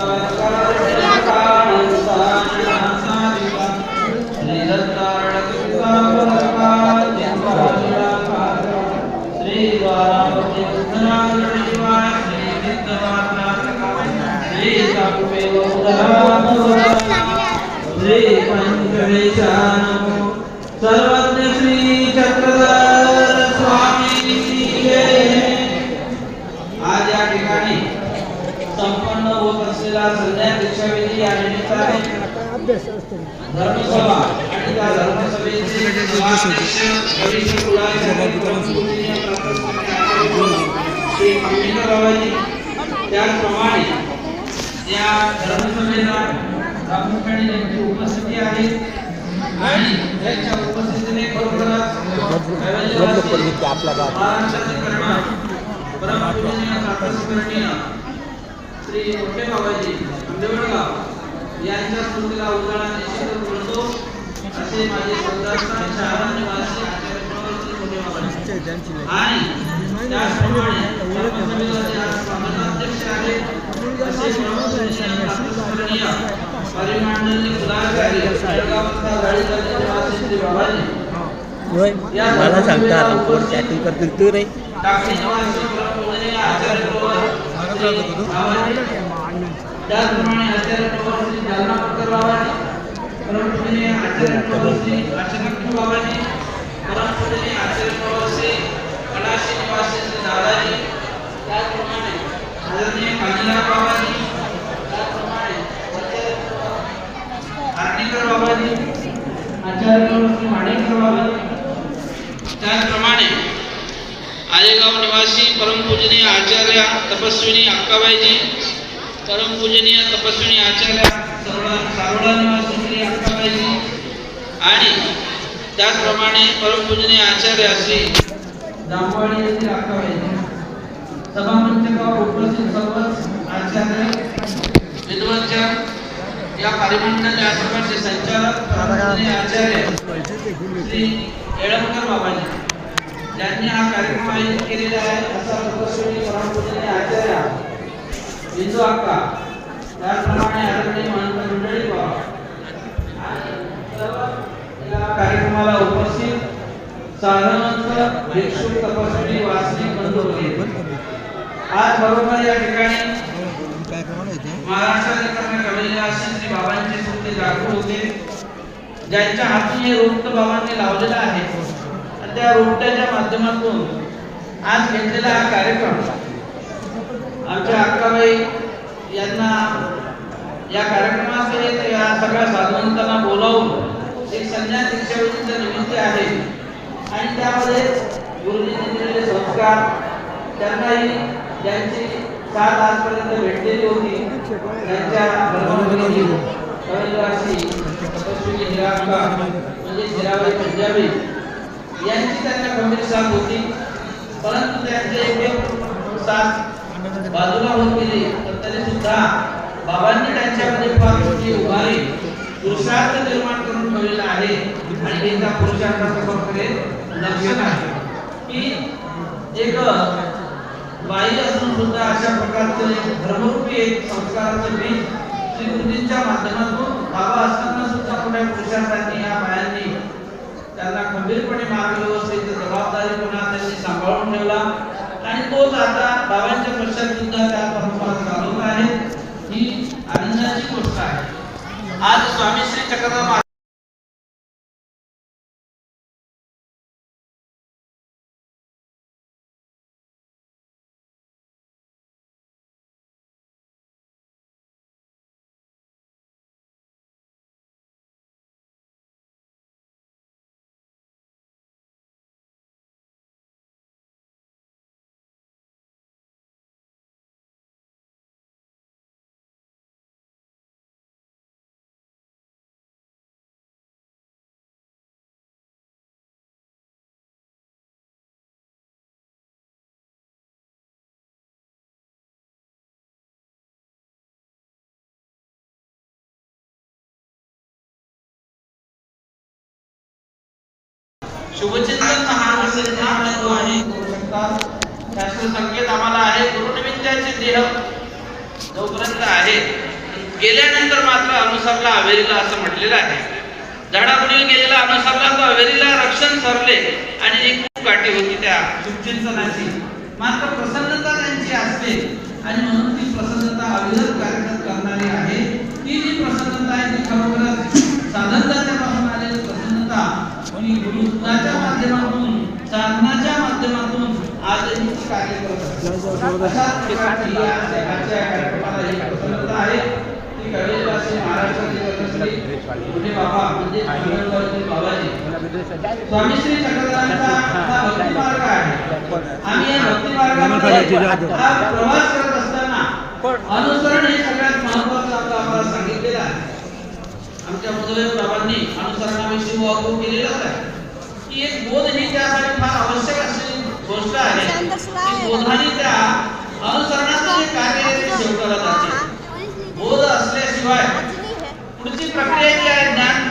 श्री होत संध्या दीक्षाविधी या निमित्ताने धर्मसभा आणि त्या धर्मसभेचे सभाध्यक्ष त्याचप्रमाणे या धर्मसभेला प्रामुख्याने उपस्थिती आहे आणि त्यांच्या उपस्थितीने खरोखरच महाराष्ट्राचे परमपूजनीय सातत्स्मरणीय श्री मोठे बाबाजी आंबेवडगाव यांच्या स्मृतीला उजाळा निश्चितच मिळतो असे माझे श्रद्धास्थान शहादा निवासी आचार्य प्रवर्ती मोठे बाबाजी. आणि त्याचप्रमाणे धर्मसभेला जे आज स्वागताध्यक्ष आहेत असे परमपूजनीय सातत्स्मरणीय परिमांडली कुलाचार्य जळगावचा गाडीचा निवासी श्री बाबाजी. या मला सांगता कोण चॅटिंग करतील तू रे टाकळी निवासी परमपूजनीय आचार्य प्रवर श्री बाबाजी आलेगाव निवासी परमपूजनीय आचार्य तपस्विनी अक्काबाईजी परमपूजनीय तपस्विनी आचार्य सारोळा निवासी अक्काबाईजी आणि त्याचप्रमाणे परमपूजनीय आचार्य श्री जांभवाडी येथील अक्काबाईजी. सभामंचकावर उपस्थित सर्व आचार्य विद्वंचक या परिमंडळ या सभाचे संचालक आचार्य श्री येळमकर बाबाजी. ज्यांनी हा कार्यक्रम आयोजित केलेला आहे. असा तपस्वी परमपूजनीय आचार्य बिंदू अक्का. त्याचप्रमाणे आदरणीय महंत मंडळी बाबा या कार्यक्रमाला उपस्थित साधारणतः भिक्षुक तपस्वी वासनिक बंधू आज बरोबर या ठिकाणी महाराष्ट्राचे कर्म असे श्री बाबांचे सुद्धा जागृत होते. ज्यांच्या हाती हे रोपट बाबांनी लावलेलं आहे. त्या रोपट्याच्या माध्यमातून आज घेतलेला हा कार्यक्रम. आमच्या अक्काबाई यांना या कार्यक्रमासहित या सगळ्या साधवंतांना बोलावून एक संन्यास दीक्षाविधीचं निमित्त आहे. आणि त्यामध्ये गुरुजींनी दिलेले संस्कार त्यांनाही ज्यांची साथ आजपर्यंत भेटलेली होती त्यांच्या धर्मपत्नी तपस्वी म्हणजे हिराबाई पंजाबी यांची त्यांना गंभीर साथ होती. परंतु त्यांचे एक साथ बाजूला होत गेली तर तरी सुद्धा बाबांनी त्यांच्यामध्ये फार मोठी उभारी पुरुषार्थ निर्माण करून ठेवलेला आहे. आणि हे पुरुषार्थाचं खरे लक्षण आहे. की एक बाई असून सुद्धा अशा प्रकारचं एक धर्मरूपी एक संस्काराचं बीज श्री गुरुजींच्या माध्यमातून बाबा असताना सुद्धा मोठ्या पुरुषार्थांनी त्यांना खंबीरपणे मार्गव्यवस्थेची जबाबदारी पुन्हा त्यांनी सांभाळून ठेवला. आणि तोच आता बाबांच्या पश्चात सुद्धा त्या परंपरा चालवत आहे. ही आनंदाची गोष्ट आहे. आज स्वामी श्री चक्रधर शुभचिंतन महान आहे करू शकतात शास्त्र संकेत आम्हाला आहे गुरुनिमित्ताचे देह जोपर्यंत आहे गेल्यानंतर मात्र अनुसरला अवेरीला असं म्हटलेलं आहे झाडापुढील गेलेला अनुसरला तो अवेरीला रक्षण सरले आणि एक खूप गाठी होती त्या शुभचिंतनाची मात्र प्रसन्नता त्यांची असते आणि म्हणून ती प्रसन्नता अविरत कार्यरत करणारी आहे ती जी प्रसन्नता आहे ती खरोखरच साधनता आणि गुरुत्वाच्या माध्यमातून साधनाच्या माध्यमातून आजही कार्य करत असते. अशा प्रकारची या आजच्या कार्यक्रमाला प्रसन्नता आहे. ती कळलेली महाराष्ट्रातील रत्नश्री मोठे बाबा म्हणजे आंबेडकरांचे बाबाजी. स्वामी श्री चक्रधरांचा हा भक्ती मार्ग आहे. आम्ही या प्रवास करत असताना अनुसरण हे सगळ्यात महत्वाचं आपलं आम्हाला सांगितलेलं आहे आमच्या मुदवे बाबांनी अनुसरणाविषयी वागू केलेलंच आहे. की एक बोध ही त्यासाठी फार आवश्यक असलेली गोष्ट आहे. की बोधाने त्या अनुसरणाचं जे कार्य ते शेवटाला जाते बोध असल्याशिवाय पुढची प्रक्रिया जी आहे ज्ञान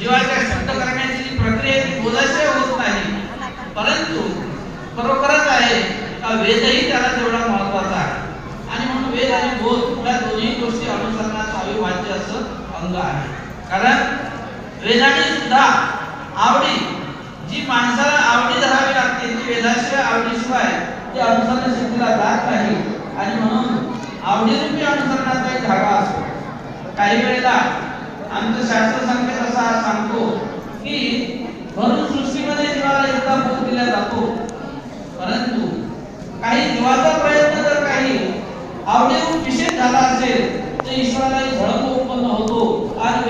जीवाच्या शुद्ध करण्याची जी प्रक्रिया ती बोधाशिवाय होत नाही. परंतु खरोखरच आहे का वेदही त्याला तेवढा महत्त्वाचा आहे. आणि म्हणून वेद आणि बोध या दोन्ही गोष्टी अनुसरणाचं अविभाज्य असं अंग आहे. कारण वेदाने सुद्धा आवडी जी माणसाला आवडी धरावी लागते ती वेदाशिवाय आवडीशिवाय ती अनुसरण सिद्धीला जात नाही. आणि म्हणून आवडीरूपी अनुसरणाचा एक धागा असतो. काही वेळेला आमचं शास्त्र संकेत असा सांगतो की भरून सृष्टीमध्ये जीवाला एकदा बोध दिला जातो. परंतु काही जीवाचा प्रयत्न जर काही आवडीरूप विशेष झाला असेल तर ईश्वराला एक झळक उत्पन्न होतो आणि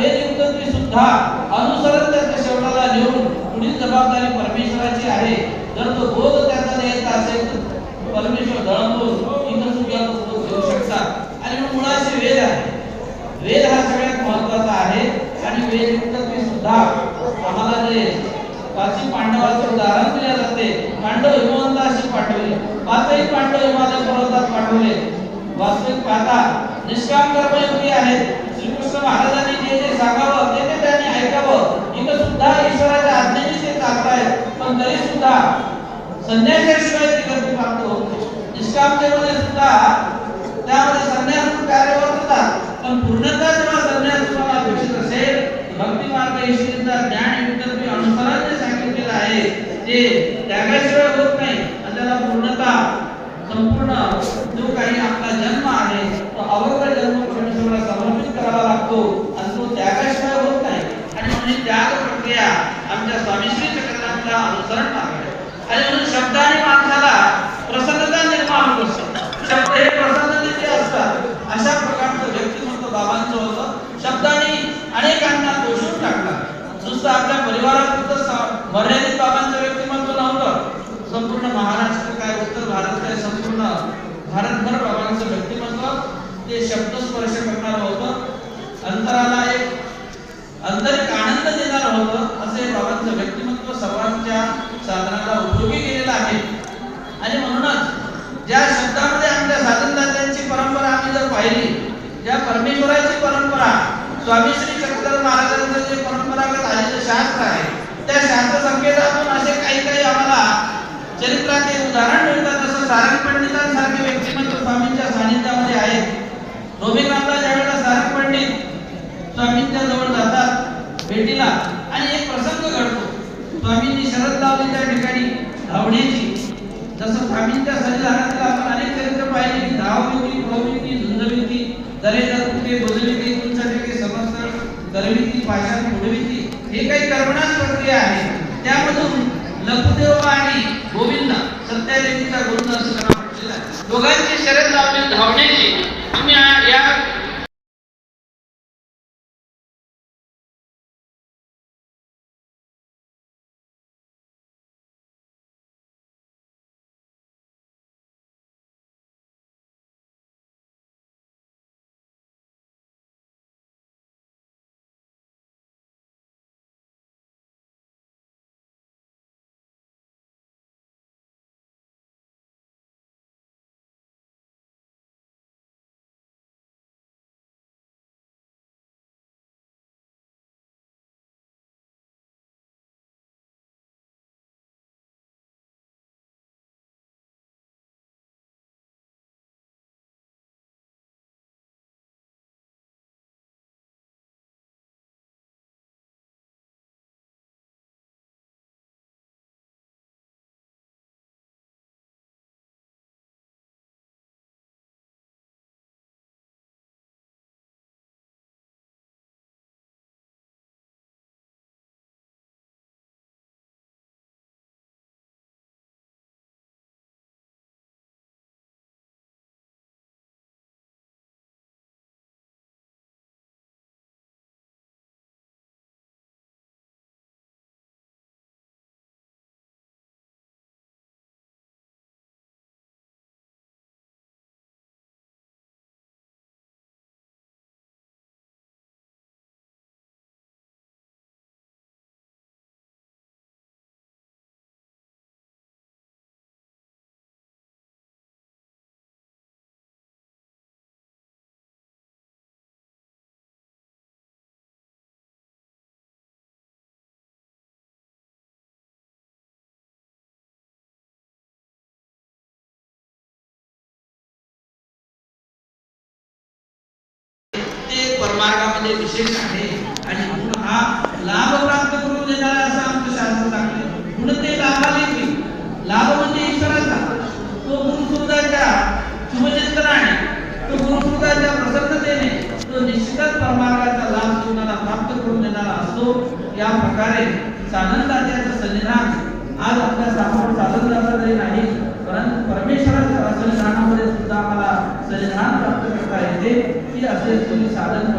वेद सुद्धा अनुसरण त्याच्या शेवटाला नेऊन. पुढील जबाबदारी परमेश्वराची आहे जर तो बोध त्याचा द्यायचा असेल तर परमेश्वर दळतो इतर सुद्धा तो बोध घेऊ शकतात. आणि मग मुळाशी वेद आहे. वेद हा सगळ्यात महत्त्वाचा आहे. आणि वेद युक्त सुद्धा आम्हाला जे पाचही पांडवाचं उदाहरण दिले जाते पांडव हिमवंताशी पाठवले. पाचही पांडव हिमालय पर्वतात पाठवले. वास्तविक पाहता निष्काम कर्मयोगी आहेत. श्रीकृष्ण महाराजांनी जे जे सांगावं ते ते त्यांनी ऐकावं. इथं सुद्धा ईश्वराच्या आज्ञेने ते चालतायत पण तरी सुद्धा संन्यासाशिवाय ती गती प्राप्त होत नाही. निष्कामतेमध्ये सुद्धा त्यामध्ये संन्यास कार्य होतात पण पूर्णतः जेव्हा संन्यास तुम्हाला अपेक्षित असेल भक्ती मार्ग ईश्वरीचा ज्ञान युक्त अनुसरण जे सांगितलेलं आहे ते त्यागाशिवाय होत नाही. आणि त्याला पूर्णतः संपूर्ण जो काही आपला जन्म आहे तो अवघड जन्म लागतो आणि तो त्यागाशिवाय होत नाही. आणि म्हणून त्याग प्रक्रिया आमच्या स्वामीश्री चक्रधामला अनुसरण मार्ग आणि म्हणून शब्दाने माणसाला प्रसन्नता निर्माण होत शब्द हे प्रसन्नतेचे असतात. अशा प्रकारचं व्यक्तिमत्व बाबांचं होतं. शब्दाने अनेकांना दोषून टाकतात. नुसतं आपल्या परिवारात मर्यादित बाबांचं व्यक्तिमत्व नव्हतं. संपूर्ण महाराष्ट्र काय उत्तर भारत काय संपूर्ण भारतभर बाबांचं व्यक्तिमत्व ते शब्द स्पर्श करणारं होतं. अंतराला एक आंतरिक आनंद देणारं होतं असे बाबांचं व्यक्तिमत्व सर्वांच्या साधनाला उपयोगी केलेलं आहे. आणि म्हणूनच ज्या शब्दामध्ये आमच्या साधनदात्यांची परंपरा आम्ही जर पाहिली ज्या परमेश्वराची परंपरा स्वामी श्री चक्रधर महाराजांचं जे परंपरागत आलेलं शास्त्र आहे त्या शास्त्र संकेतातून असे काही काही आम्हाला चरित्रात एक उदाहरण मिळतात जसं सारंग पंडितांसारखे व्यक्तिमत्व स्वामींच्या सानिध्यामध्ये आहेत रोमिकांतला ज्यावेळेला सारंग पंडित स्वामींच्या जवळ जातात भेटीला आणि एक प्रसंग घडतो स्वामींनी शरद लावली त्या ठिकाणी धावण्याची. जसं स्वामींच्या संविधानातील आपण अनेक चरित्र पाहिले की धावविती प्रवृत्ती झुंजविती दरेदर कुठे बदलविती तुमच्यासाठी समस्त करविती पाषाण पुढविती हे काही कर्मणास प्रक्रिया आहे. त्यामधून लखुदेव आणि गोविंद सत्यादेवीचा गुण असं त्यांना म्हटलेलं आहे. दोघांची शरद लावली धावण्याची. तुम्ही म्हणजे विशेष आहे आणि गुण हा लाभ प्राप्त करून देणारा असं आमचं शास्त्र सांगते म्हणून ते लाभाले की लाभ म्हणजे ईश्वराचा. तो गुरुसुद्धाच्या शुभचिंतनाने तो गुरुसुद्धाच्या प्रसन्नतेने तो निश्चितच परमार्गाचा लाभ जीवनाला प्राप्त करून देणारा असतो. या प्रकारे सानंदाच्या सन्निधान आज आपल्या सामोर चालत दाता तरी नाही परंतु परमेश्वराच्या सन्निधानामध्ये सुद्धा आम्हाला सन्निधान प्राप्त करता येते. की असे तुम्ही साधन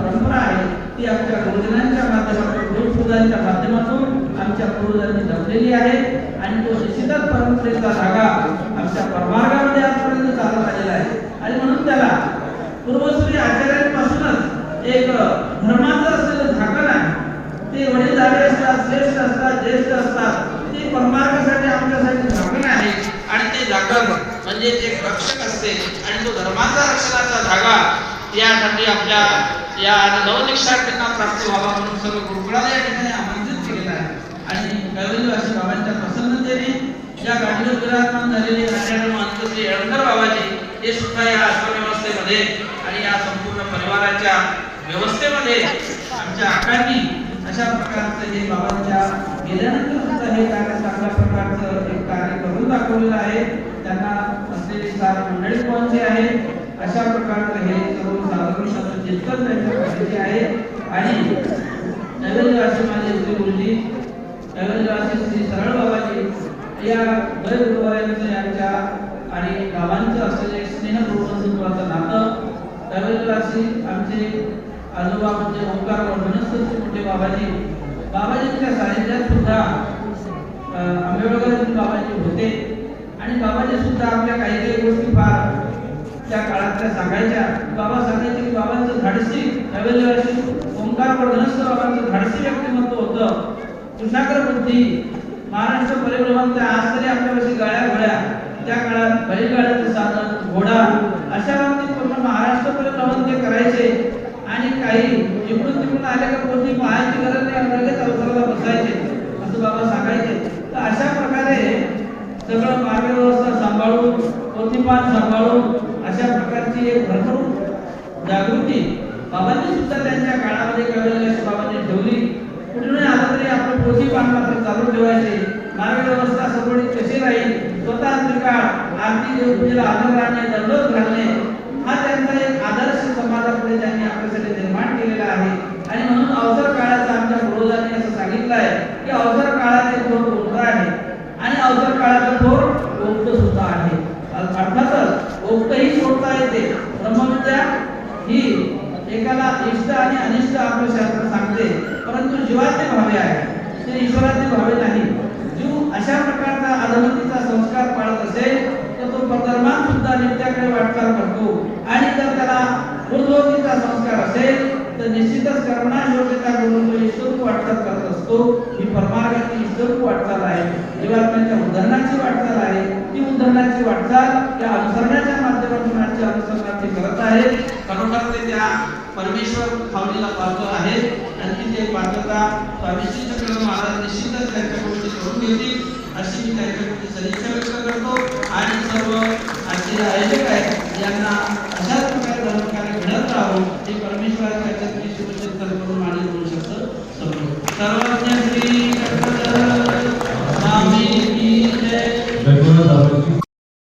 आमच्या माध्यमातून गुरुसुधांच्या माध्यमातून आमच्या पूर्वजांनी जमलेली आहे. आणि तो निश्चितच परंपरेचा धागा आमच्या परमार्गामध्ये आजपर्यंत चालत आलेला आहे. आणि म्हणून त्याला पूर्वश्री आचार्यांपासूनच एक धर्माचं असलेलं झाकण आहे ते वडीलधारे असतात श्रेष्ठ असतात ज्येष्ठ असतात. ते परमार्गासाठी आमच्यासाठी झाकण आहे. आणि ते झाकण म्हणजे एक रक्षक असते. आणि तो धर्माचा रक्षणाचा धागा यासाठी आपल्या या नवनिक्षार्थींना प्राप्त व्हावा म्हणून सर्व गुरुकुळाला या ठिकाणी आमंत्रित केलेलं आहे. आणि कैवल्यवासी बाबांच्या प्रसन्नतेने या गाडीवर विराजमान झालेले नारायण महंत श्री बाबाजी हे सुद्धा या आश्रमव्यवस्थेमध्ये आणि या संपूर्ण परिवाराच्या व्यवस्थेमध्ये आमच्या आकांनी अशा प्रकारचं हे बाबांच्या गेल्यानंतर सुद्धा हे कार्य चांगल्या प्रकारचं एक कार्य करून दाखवलेलं आहे. त्यांना असलेली सार मंडळी कोणची आहे अशा प्रकारचं हे सर्व साधारण असं चिंतन त्यांच्या पाठीशी आहे. आणि नैवेद्यवासी माझे श्री गुरुजी नैवेद्यवासी श्री सरळ बाबाजी या वय गुरुवारांचं यांच्या आणि गावांचं असलेलं एक नातं बंधुत्वाचं राशी आमचे आजोबा म्हणजे ओंकार वनस्पती मोठे बाबाजी बाबाजींच्या सानिध्यात सुद्धा आंबेडकर बाबाजी होते. आणि बाबाजी सुद्धा आपल्या काही काही गोष्टी फार त्या काळातल्या सांगायच्या बाबा सांगायचे की बाबांचं धाडसी ओंकार वर्धनस्थ बाबांचं धाडसी व्यक्तिमत्व होतं. कुशाग्र बुद्धी महाराष्ट्र परिभ्रमण आज तरी आपल्यापाशी गाड्या घोड्या त्या काळात बैलगाड्याचं साधन घोडा अशा बाबतीत पूर्ण महाराष्ट्र परिभ्रमण ते करायचे. आणि काही इकडून तिकडून आले का कोणती पाहायची गरज नाही लगेच अवसराला बसायचे. असं बाबा सांगायचे. तर अशा प्रकारे सगळं मार्गव्यवस्था सांभाळून पोथीपाठ सांभाळून अशा प्रकारची एक भरपूर जागृती बाबांनी सुद्धा त्यांच्या काळामध्ये कळलेली अशी बाबांनी ठेवली. कुठूनही आलं तरी आपलं पोथीपाठ मात्र चालू ठेवायचे. मार्गव्यवस्था सगळी कशी राहील? स्वतः त्रिकाळ आरती देवपूजेला आदर राहणे दंडोत घालणे हा त्यांचा एक आदर्श समाजापुढे त्यांनी आपल्यासाठी निर्माण केलेला आहे. आणि म्हणून अवसर काळाचा आमच्या पूर्वजांनी असं सांगितलं आहे की अवसर काळाचे थोर ओंकार आहे. आणि अवसर काळाचा थोर कोणतं सुद्धा आहे. अर्थातच गोष्टही सोडता येते. ब्रह्मविद्या ही एकाला इष्ट आणि अनिष्ट आपलं शास्त्र सांगते. परंतु जीवाचे भावे आहे ते ईश्वराचे भावे नाही. जीव अशा प्रकारचा अधमतीचा संस्कार पाळत असेल तर तो परधर्मान सुद्धा नित्याकडे वाटचाल करतो. आणि जर त्याला ऊर्ध्वगतीचा संस्कार असेल तर निश्चितच कर्मणा योग्यता करून तो ईश्वर वाटचाल करतो. असतो ही परमार्गाची ईश्वरूप वाटचाल आहे. जीवात्म्याच्या उद्धरणाची वाटचाल आहे. ती उद्धरणाची वाटचाल त्या अनुसरणाच्या माध्यमातून आजच्या अनुसरणाची करत आहे. खरोखर ते त्या परमेश्वर खावणीला पात्र आहे. आणि ती ते पात्रता स्वामी श्री चक्रधर महाराज निश्चितच त्यांच्याकडून करून घेतील अशी मी त्यांच्याकडून सदिच्छा व्यक्त करतो. आणि सर्व आजचे आयोजक आहेत यांना अशाच प्रकारे धर्मकार्य घडत राहू हे परमेश्वराच्या चक्री शुभचिंतन करून मागे होऊ शकतं सर्वज्ञ श्री